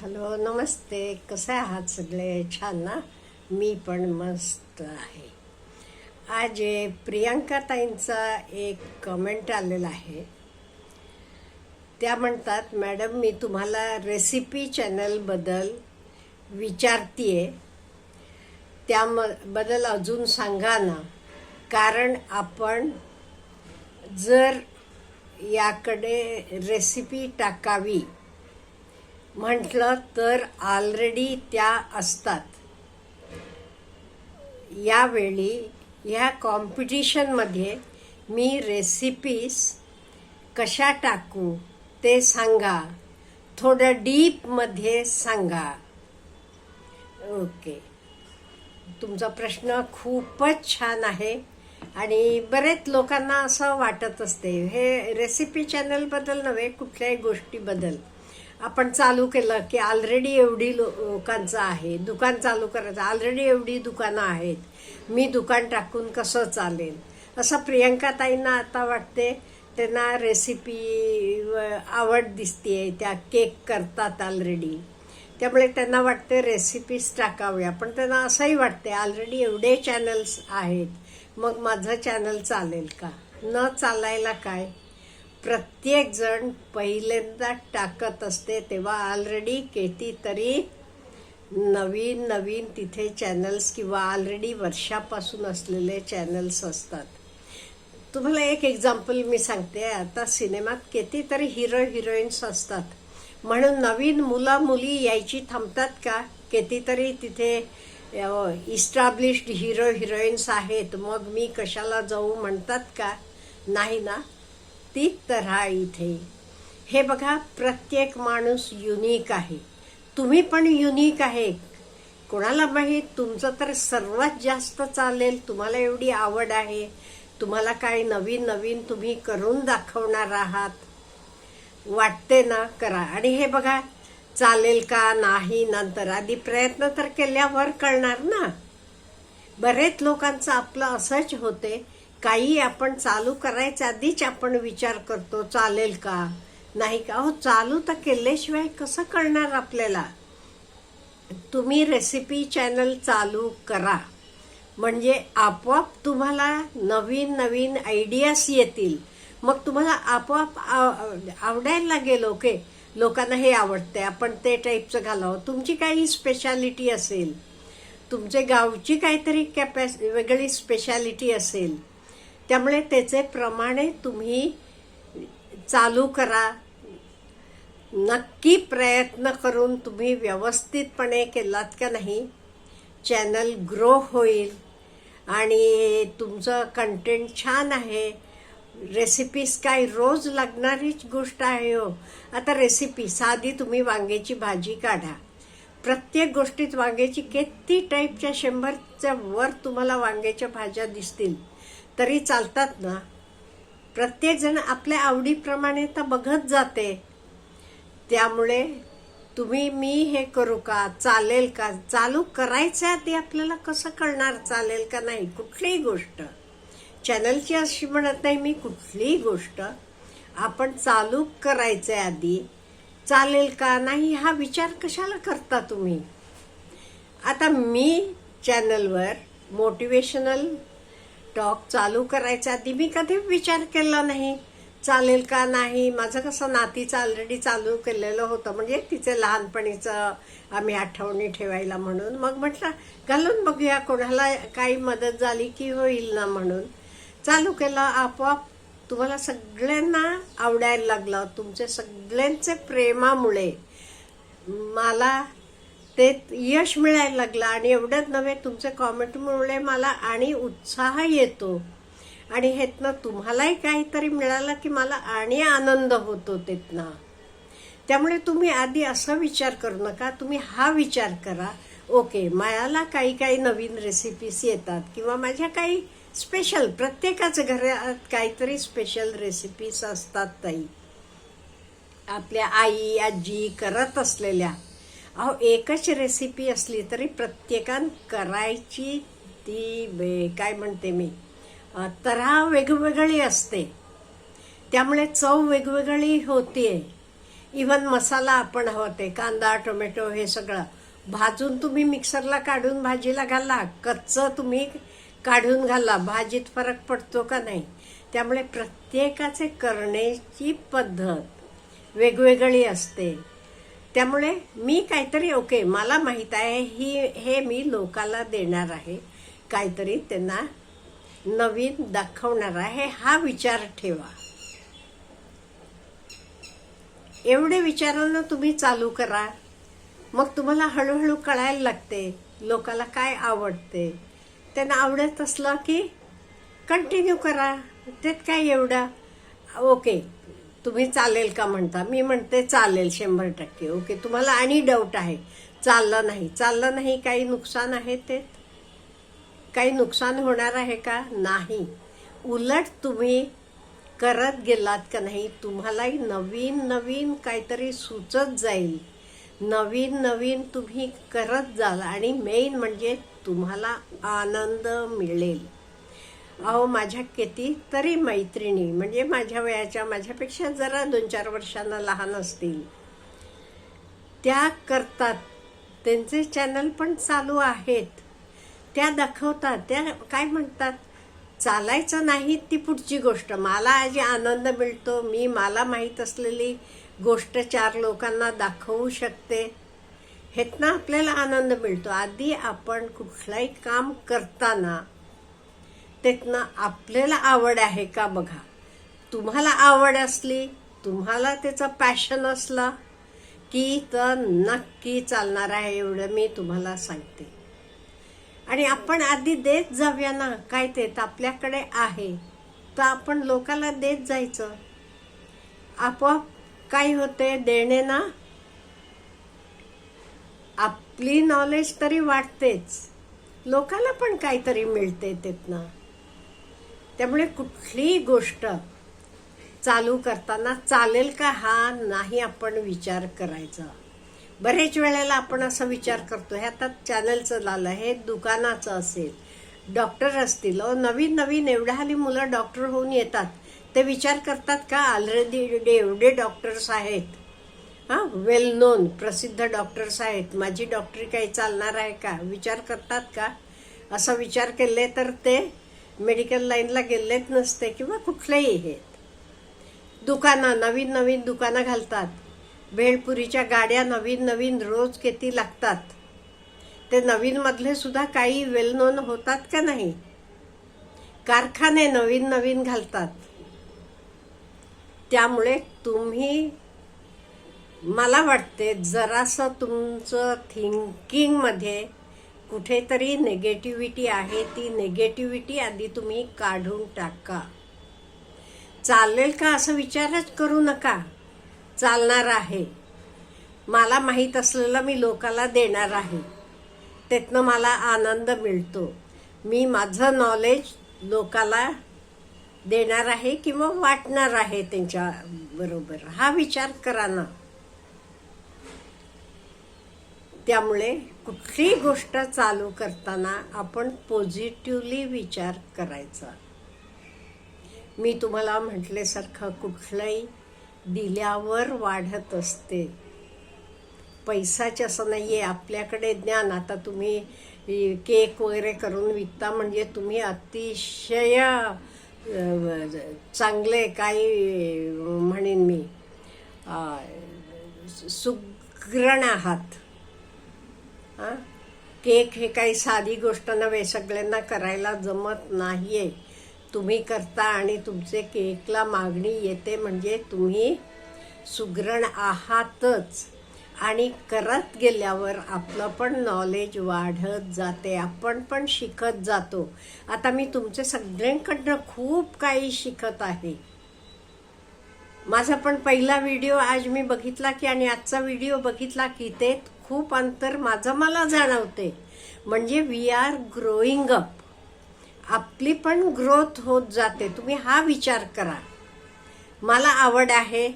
Hello नमस्ते. कसे आहात सगळे? छान ना? मी पण मस्त आहे. आज प्रियांका ताईंचा एक कमेंट आलेला आहे. त्या म्हणतात मॅडम मी तुम्हाला रेसिपी चॅनलबद्दल विचारतीये. त्याबद्दल अजून सांगा ना. कारण आपण जर याकडे रेसिपी टाकावी म्हटलं तर ऑलरेडी त्या असतात. यावेळी ह्या कॉम्पिटिशनमध्ये मी रेसिपीज कशा टाकू ते सांगा. थोडं डीपमध्ये सांगा. ओके तुमचा प्रश्न खूपच छान आहे आणि बरेच लोकांना असं वाटत असते हे रेसिपी चॅनलबद्दल नव्हे कुठल्याही गोष्टीबद्दल आपण चालू केलं की ऑलरेडी एवढी लो लोकांचं आहे दुकान चालू करायचं ऑलरेडी एवढी दुकानं आहेत मी दुकान टाकून कसं चालेल? असं प्रियंका ताईंना आता वाटते त्यांना रेसिपी आवड दिसते त्या केक करतात ऑलरेडी त्यामुळे त्यांना वाटते रेसिपीज टाकाव्या पण त्यांना असंही वाटते ऑलरेडी एवढे चॅनल्स आहेत मग माझं चॅनल चालेल का? न चालायला काय? प्रत्येक जण पहिल्यांदा टाकत असते तेव्हा ऑलरेडी कितीतरी नवीन नवीन तिथे चॅनल्स किंवा ऑलरेडी वर्षापासून असलेले चॅनल्स असतात. तुम्हाला एक एक्झाम्पल मी सांगते. आता सिनेमात कितीतरी हिरो हिरोईन्स असतात. म्हणून नवीन मुला मुली यायची थांबतात का? कितीतरी तिथे इस्टॅब्लिश्ड हिरो हिरोईन्स आहेत. मग मी कशाला जाऊ म्हणतात का? नाही ना. ती तऱ्हा इथे. हे बघा प्रत्येक माणूस युनिक आहे. तुम्ही पण युनिक आहे. कोणाला माहीत? तुमचं तर सर्वात जास्त चालेल. तुम्हाला एवढी आवड आहे. तुम्हाला काही नवीन नवीन तुम्ही करून दाखवणार आहात. वाटते ना? करा. आणि हे बघा चालेल का? नाही नंतर आधी प्रयत्न तर केल्यावर कळणार ना? बरेच लोकांचं आपलं असंच होते काही आपण चालू करायच्या आधीच आपण विचार करतो चालेल का? नाही का? हो चालू तर केल्याशिवाय कसं कळणार आपल्याला? तुम्ही रेसिपी चॅनल चालू करा. म्हणजे आपोआप तुम्हाला नवीन नवीन आयडियाज येतील. मग तुम्हाला आपोआप आवडायला लागेल ओके? लोकांना हे आवडते आपण ते टाईपचं घालावं. तुमची काही स्पेशालिटी असेल. तुमचे गावची काहीतरी कॅपॅस वेगळी स्पेशालिटी असेल. त्यामुळे त्याचे प्रमाणे तुम्ही चालू करा. नक्की प्रयत्न करून तुम्ही व्यवस्थितपणे केलात का नाही चॅनल ग्रो होईल आणि तुमचं कंटेंट छान आहे. रेसिपीज काय रोज लागणारीच गोष्ट आहे हो. आता रेसिपी साधी तुम्ही वांग्याची भाजी काढा. प्रत्येक गोष्टीत वांग्याची किती टाईपच्या शंभरच्या वर तुम्हाला वांग्याच्या भाज्या दिसतील. तरी चालतात ना. प्रत्येकजण आपल्या आवडीप्रमाणे तर बघत जाते. त्यामुळे तुम्ही मी हे करू का? चालेल का? चालू करायच्या आधी आपल्याला कसं कळणार? चालेल का नाही? कुठलीही गोष्ट. चॅनलची अशी म्हणत नाही मी कुठलीही गोष्ट. आपण चालू करायच्या आधी चालेल का नाही हा विचार कशाला करता तुम्ही? आता मी चॅनलवर मोटिवेशनल टॉक चालू करायच्या आधी मी कधी विचार केला नाही. चालेल का नाही? माझं कसं नातीचं ऑलरेडी चालू केलेलं होतं. म्हणजे तिचे लहानपणीचं आम्ही आठवणी ठेवायला म्हणून. मग म्हटलं घालून बघूया कोणाला काही मदत झाली की होईल ना? म्हणून चालू केलं. आपोआप तुम्हाला सगळ्यांना आवडायला लागलं. तुमचे सगळ्यांचे प्रेमामुळे मला ते यश मिळायला लागलं आणि एवढंच नव्हे तुमचे कॉमेंटमुळे मला आणि उत्साह येतो. आणि ह्यातनं तुम्हालाही काहीतरी मिळालं की मला आणि आनंद होतो तिथनं त्यामुळे तुम्ही आधी असा विचार करू नका तुम्ही हा विचार करा. ओके मला काही काही नवीन रेसिपीज येतात किंवा माझ्या काही स्पेशल प्रत्येकाचं घरात काहीतरी स्पेशल रेसिपीज असतात ताई. आपल्या आई आजी करत असलेल्या. अहो एकच रेसिपी असली तरी प्रत्येकान करायची ती बे- काय म्हणते मी? तऱ्हा वेगवेगळी असते. त्यामुळे चव वेगवेगळी होतीये. इवन मसाला आपण हवं ते कांदा टोमॅटो हे सगळं. भाजून तुम्ही मिक्सरला काढून भाजीला घाला. कच्चं तुम्ही काढून घाला. भाजीत फरक पडतो का नाही? त्यामुळे प्रत्येकाचे करण्याची पद्धत वेगवेगळी असते. त्यामुळे मी काहीतरी ओके मला माहीत आहे ही हे मी लोकाला देणार आहे. काहीतरी त्यांना नवीन दाखवणार आहे. हा विचार ठेवा. एवढे विचारानं तुम्ही चालू करा. मग तुम्हाला हळूहळू कळायला लागते लोकाला काय आवडते. त्यांना आवडत असलं की कंटिन्यू करा. त्यात काय एवढं? ओके तुम्ही चालेल का म्हणता? मी म्हणते चालेल शंभर टक्के. ओके तुम्हाला आणि डाऊट आहे. चाललं नाही. चाललं नाही काही नुकसान आहे ते? काही नुकसान होणार आहे का? नाही. उलट तुम्ही करत गेलात का नाही तुम्हालाही नवीन नवीन काहीतरी सुचत जाईल. नवीन नवीन तुम्ही करत जाल आणि मेन म्हणजे तुम्हाला आनंद मिळेल. अहो माझ्या कितीतरी मैत्रिणी म्हणजे माझ्या वयाच्या माझ्यापेक्षा जरा दोन चार वर्षांना लहान असतील. त्या करतात. त्यांचे चॅनल पण चालू आहेत. त्या दाखवतात. त्या काय म्हणतात? चालायचं नाही ती पुढची गोष्ट. मला आजी आनंद मिळतो. मी मला माहीत असलेली गोष्ट चार लोकांना दाखवू शकते. हेतनं आपल्याला आनंद मिळतो. आधी आपण कुठलंही काम करताना त्यातनं आपल्याला आवड आहे का बघा. तुम्हाला आवड असली तुम्हाला त्याचं पॅशन असलं की तर नक्की चालणार आहे एवढं मी तुम्हाला सांगते. आणि आपण आधी देत जाऊया ना काय ते तर आपल्याकडे आहे. तर आपण लोकाला देत जायचं. आपोआप काय होते देणे ना आपली नॉलेज तरी वाटतेच लोकाला पण काहीतरी मिळते त्यातनं. त्यामुळे कुठलीही गोष्ट चालू करताना चालेल का हा नाही आपण विचार करायचा. बरेच वेळेला आपण असा विचार करतो हे आता चॅनलचं झालं हे दुकानाचं असेल डॉक्टर असतील नवीन नवीन एवढ्या हल्ली मुलं डॉक्टर होऊन येतात. ते विचार करतात का ऑलरेडी एवढे डॉक्टर्स आहेत? हां वेल नोन प्रसिद्ध डॉक्टर्स आहेत. माझी डॉक्टरी काही चालणार आहे का? विचार करतात का? असा विचार केले तर ते मेडिकल लाईनला गेलेच नसते किंवा कुठलेही हे. दुकानं नवीन नवीन दुकानं घालतात. भेळपुरीच्या गाड्या नवीन नवीन रोज किती लागतात. ते नवीनमधले सुद्धा काही वेल नोन होतात का नाही? कारखाने नवीन नवीन घालतात. त्यामुळे तुम्ही मला वाटते जरासं तुमचं थिंकिंगमध्ये कुठेतरी नेगेटिव्हिटी आहे ती नेगेटिव्हिटी आधी तुम्ही काढून टाका. चालेल का असं विचारच करू नका. चालणार आहे. मला माहीत असलेलं मी लोकाला देणार आहे. त्यातनं मला आनंद मिळतो. मी माझं नॉलेज लोकाला देणार आहे किंवा वाटणार आहे त्यांच्या बरोबर. हा विचार करा ना. त्यामुळे कुठलीही गोष्ट चालू करताना आपण पॉझिटिव्हली विचार करायचा. मी तुम्हाला म्हटल्यासारखं कुठलंही दिल्यावर वाढत असते. पैसाच असं नाही आहे आपल्याकडे ज्ञान. आता तुम्ही केक वगैरे करून विकता म्हणजे तुम्ही अतिशय चांगले काही म्हणेन मी. सुग्रण आहात. हां? केक हे काही साधी गोष्ट नव्हे. सगळ्यांना करायला जमत नाही आहे तुम्ही करता आणि तुमचे केकला मागणी येते म्हणजे तुम्ही सुग्रण आहातच. आणि करत गेल्यावर आपलं पण नॉलेज वाढत जाते. आपण पण शिकत जातो. आता मी तुमचे सगळ्यांकडनं खूप काही शिकत आहे. माझा पण पहिला व्हिडिओ आज मी बघितला की आणि आजचा व्हिडिओ बघितला की ते खूप अंतर माझं मला जाणवते. म्हणजे वी आर ग्रोईंग अप आपली पण ग्रोथ होत जाते. तुम्ही हा विचार करा. मला आवड आहे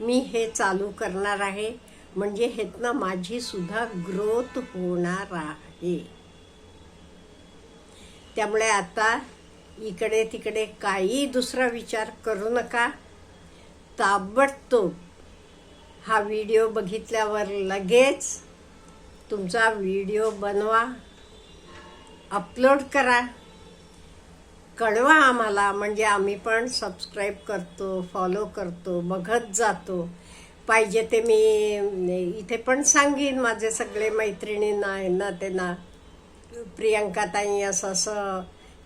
मी हे चालू करणार आहे. म्हणजे हेतनं माझी सुद्धा ग्रोथ होणार आहे. त्यामुळे आता इकडे तिकडे काही दुसरा विचार करू नका. ताबडतोब हा व्हिडिओ बघितल्यावर लगेच तुमचा व्हिडिओ बनवा अपलोड करा कळवा आम्हाला. म्हणजे आम्ही पण सबस्क्राईब करतो फॉलो करतो बघत जातो. पाहिजे ते मी इथे पण सांगीन माझे सगळे मैत्रिणींना ना त्यांना प्रियंका ताई असं असं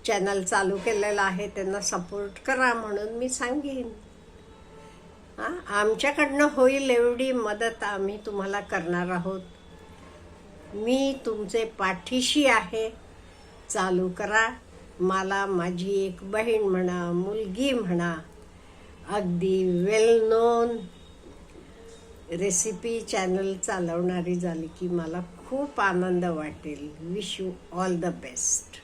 चॅनल चालू केलेलं आहे त्यांना सपोर्ट करा म्हणून मी सांगेन. हां आमच्याकडनं होईल एवढी मदत आम्ही तुम्हाला करणार आहोत. मी तुमचे पाठीशी आहे. चालू करा. मला माझी एक बहीण म्हणा मुलगी म्हणा अगदी वेल नोन रेसिपी चॅनल चालवणारी झाली की मला खूप आनंद वाटेल. Wish you all the best